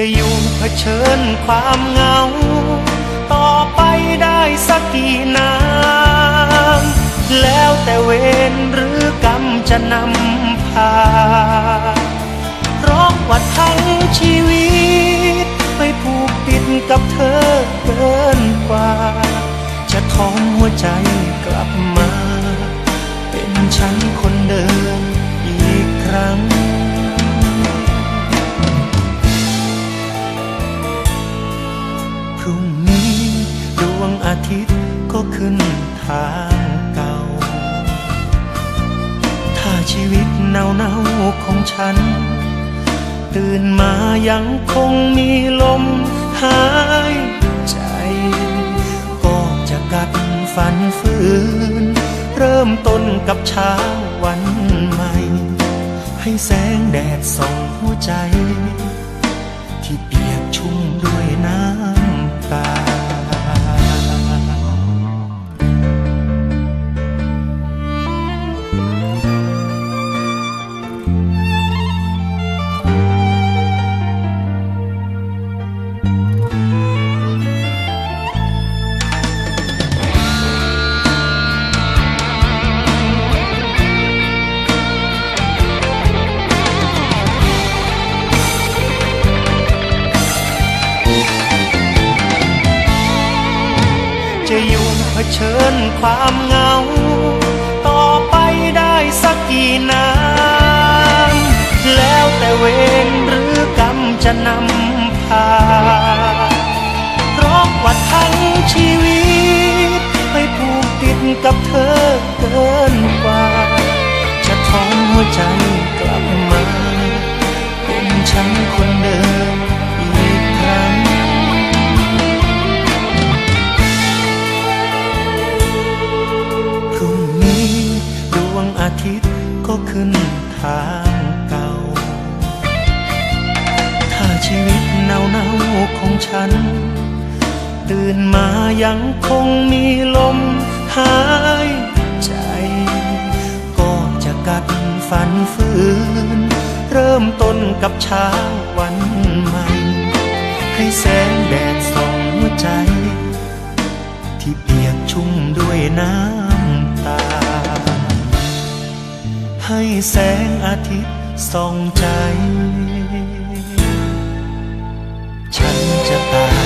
จะอยู่เผชิญความเหงา ต่อไปได้สักกี่น้ำแล้วแต่เวรหรือกรรมจะนำพาเพราะว่าทั้งชีวิต ไม่ผูกติดกับเธอเกินกว่า จะท้อมหัวใจกลับมา เป็นฉันคนเดิม ทิตย์ก็ขึ้นทางเก่า ถ้าชีวิตเนาเนาๆของฉัน ตื่นมายังคงมีลมหายใจ ก็จะกัดฝันฝืน เริ่มต้นกับเช้าวันใหม่ ให้แสงแดดส่องหัวใจ ที่เปียกชุ่ม ผชิญความเหงา ต่อไปได้สักกี่น้ำแล้วแต่เวรหรือกรรมจะนำพาเพราะว่าทั้งชีวิตไม่ผูกติดกับเธอเกินกว่า จะทอมหัวใจ ก็ขึ้นทางเก่า ถ้าชีวิตเนาเนาของฉัน ตื่นมายังคงมีลมหายใจ ก็จะกัดฝันฝืน เริ่มต้นกับเช้าวันใหม่ ให้แสงแดดส่องหัวใจ ที่เปียกชุ่มด้วยน้ำ ให้แสงอาทิตย์ส่องใจ ฉันจะตาย